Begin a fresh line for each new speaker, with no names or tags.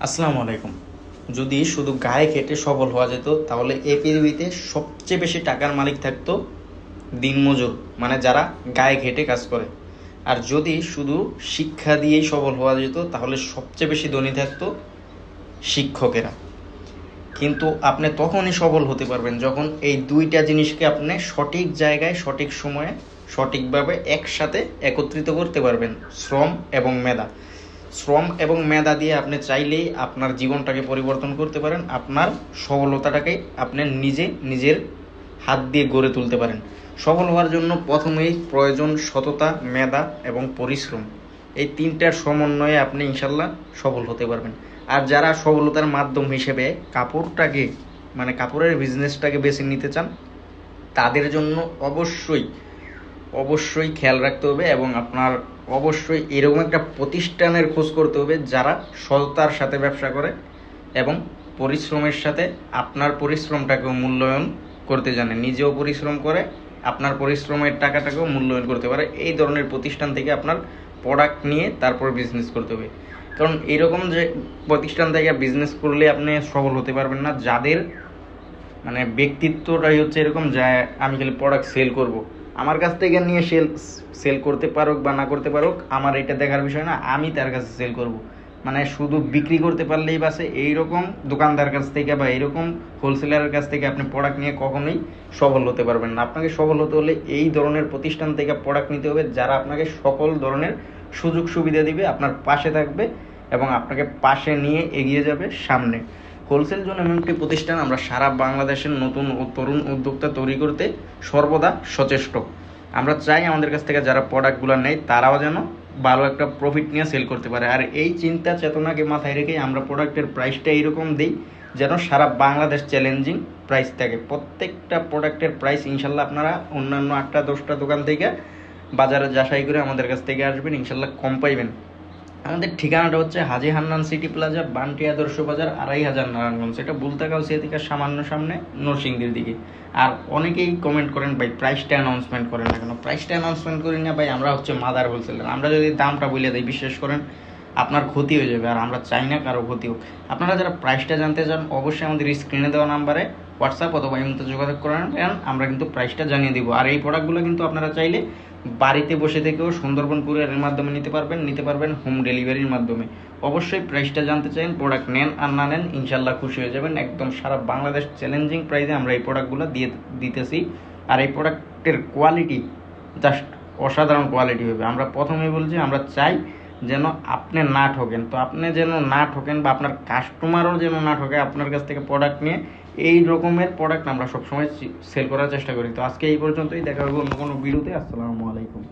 আসসালামু আলাইকুম। যদি শুধু গায়ে খেটে সফল হওয়া যেত, তাহলে এই পৃথিবীতে সবচেয়ে বেশি টাকার মালিক থাকতো দিনমজুর মানে যারা গায়ে খেটে কাজ করে। আর যদি শুধু শিক্ষা দিয়েই সফল হওয়া যেত, তাহলে সবচেয়ে বেশি ধনী থাকতো শিক্ষকেরা। কিন্তু আপনি তখনই সফল হতে পারবেন যখন এই দুইটা জিনিসকে আপনি সঠিক জায়গায়, সঠিক সময়ে, সঠিকভাবে একসাথে একত্রিত করতে পারবেন, শ্রম এবং মেধা। শ্রম এবং মেধা দিয়ে আপনি চাইলেই আপনার জীবনটাকে পরিবর্তন করতে পারেন, আপনার সফলতাটাকে আপনি নিজে নিজের হাত দিয়ে গড়ে তুলতে পারেন। সফল হওয়ার জন্য প্রথমেই প্রয়োজন সততা, মেধা এবং পরিশ্রম। এই তিনটার সমন্বয়ে আপনি ইনশাল্লাহ সফল হতে পারবেন। আর যারা সফলতার মাধ্যম হিসেবে কাপড়টাকে মানে কাপড়ের বিজনেসটাকে বেছে নিতে চান, তাদের জন্য অবশ্যই অবশ্যই খেয়াল রাখতে হবে এবং আপনার অবশ্যই এরকম একটা প্রতিষ্ঠানের খোঁজ করতে হবে যারা সততার সাথে ব্যবসা করে এবং পরিশ্রমের সাথে আপনার পরিশ্রমটাকেও মূল্যায়ন করতে জানে। নিজেও পরিশ্রম করে, আপনার পরিশ্রমের টাকাটাকেও মূল্যায়ন করতে পারে। এই ধরনের প্রতিষ্ঠান থেকে আপনার প্রোডাক্ট নিয়ে তারপর বিজনেস করতে হবে। কারণ এরকম যে প্রতিষ্ঠান থেকে বিজনেস করলে আপনি সফল হতে পারবেন না। যাদের মানে ব্যক্তিত্বটাই হচ্ছে এরকম যা, আমি খালি প্রোডাক্ট সেল করব। আমার কাছ থেকে নিয়ে সেল সেল করতে পারুক বা না করতে পারুক, আমার এটা দেখার বিষয় না, আমি তার কাছে সেল করব। মানে শুধু বিক্রি করতে পারলেই বাসে, এইরকম দোকানদার কাছ থেকে বা এইরকম হোলসেলারের কাছ থেকে আপনি প্রোডাক্ট নিয়ে কখনোই সফল হতে পারবেন না। আপনাকে সফল হতে হলে এই ধরনের প্রতিষ্ঠান থেকে প্রোডাক্ট নিতে হবে, যারা আপনাকে সকল ধরনের সুযোগ সুবিধা দিবে, আপনার পাশে থাকবে এবং আপনাকে পাশে নিয়ে এগিয়ে যাবে সামনে। হোলসেল জোন এমন একটি প্রতিষ্ঠান আমরা সারা বাংলাদেশের নতুন তরুণ উদ্যোক্তা তৈরি করতে সর্বদা সচেষ্ট। আমরা চাই আমাদের কাছ থেকে যারা প্রোডাক্টগুলো নেয়, তারাও যেন ভালো একটা প্রফিট নিয়ে সেল করতে পারে। আর এই চিন্তা চেতনাকে মাথায় রেখে আমরা প্রোডাক্টের প্রাইসটা এইরকম দিই যেন সারা বাংলাদেশ চ্যালেঞ্জিং প্রাইস থাকে। প্রত্যেকটা প্রোডাক্টের প্রাইস ইনশাল্লাহ আপনারা অন্যান্য আটটা দশটা দোকান থেকে বাজারে যাচাই করে আমাদের কাছ থেকে আসবেন, ইনশাল্লাহ কম পাইবেন। আমাদের ঠিকানাটা হচ্ছে হাজি হান্নান সিটি প্লাজা বান্টি আদর্শ বাজার, আড়াই হাজার নারায়ণগঞ্জ। এটা বুলতাগাঁও থেকে সামান্য সামনে, নরসিংদীর দিকে। আর অনেকেই কমেন্ট করেন, ভাই প্রাইসটা অ্যানাউন্সমেন্ট করেন না কেন? প্রাইসটা অ্যানাউন্সমেন্ট করি না, ভাই, আমরা হচ্ছে মাদার হোলসেলার আমরা যদি দামটা বলে দিই, বিশ্বাস করেন, আপনার ক্ষতি হয়ে যাবে, আর আমরা চাই না কারও ক্ষতি হোক। আপনারা যারা প্রাইসটা জানতে চান, অবশ্যই আমাদের স্ক্রিনে দেওয়া নাম্বারে হোয়াটসঅ্যাপ অথবা এই মতো যোগাযোগ করেন আমরা কিন্তু প্রাইসটা জানিয়ে দিব। আর এই প্রোডাক্টগুলো কিন্তু আপনারা চাইলে বাড়িতে বসে থেকেও সুন্দরবন কুরিয়ারের মাধ্যমে নিতে পারবেন নিতে পারবেন হোম ডেলিভারির মাধ্যমে। অবশ্যই প্রাইসটা জানতে চাইন প্রোডাক্ট নেন আর না নেন ইনশাল্লাহ খুশি হয়ে যাবেন। একদম সারা বাংলাদেশ চ্যালেঞ্জিং প্রাইসে আমরা এই প্রোডাক্টগুলো দিয়ে দিতেছি। আর এই প্রোডাক্টের কোয়ালিটি জাস্ট অসাধারণ কোয়ালিটি হবে। আমরা প্রথমেই বলছি, আমরা চাই যেন আপনি না ঠকেন। তো আপনি যেন না ঠকেন বা আপনার কাস্টমারও যেন না ঠকে, আপনার কাছ থেকে প্রোডাক্ট নিয়ে এই রকমের প্রোডাক্ট আমরা সবসময় সেল করার চেষ্টা করি। তো আজকে এই পর্যন্তই। দেখা হবে অন্য কোনো ভিডিওতে আসসালামু আলাইকুম।